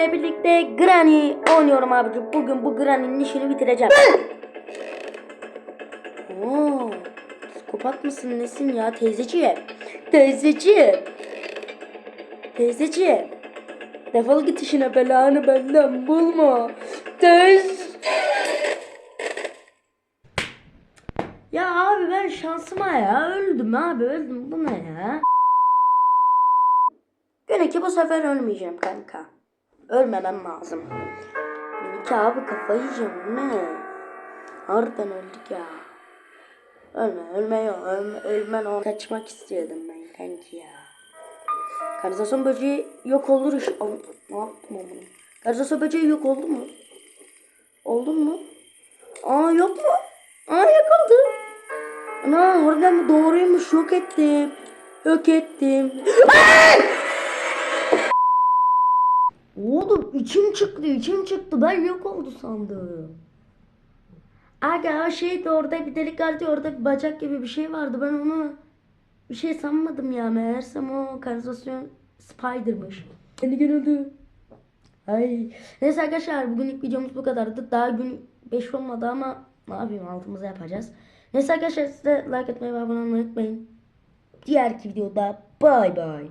ile birlikte Granny oynuyorum abicim. Bugün bu Granny'nin işini bitireceğim. Oo, psikopat mısın nesin ya teyzeciğim? Teyzeciğim. Teyzeciğim. Defol git işine belanı benden bulma. Teyz. Ya abi ben şansıma ya öldüm abi öldüm bu ne ya? Gene ki bu sefer ölmeyeceğim kanka. Ölmemem lazım. Benimki abi kafayı yiyeceğim ne? Harbiden öldük ya. Ölme ölme yok ölme, ölmen o. Kaçmak istiyordum ben kanki ya. Karizasyon böceği yok olur iş. Ne yaptım onu? Karizasyon böceği yok oldu mu? Oldu mu? Aa yok mu? Aa yok oldu. Ana harbiden doğruymuş yok ettim. Yok ettim. Oğlum içim çıktı içim çıktı ben yok oldu sandım. Aga o şey de orada bir delik vardı orada bir bacak gibi bir şey vardı ben onu bir şey sanmadım ya meğersem o kanalizasyon spider'mış. Kendi görüldü. Ay. Neyse arkadaşlar bugünlük videomuz bu kadardı. Daha gün 5 olmadı ama ne yapayım altımıza yapacağız. Neyse arkadaşlar size like etmeyi ve abone olmayı unutmayın. Diğer videoda bay bay.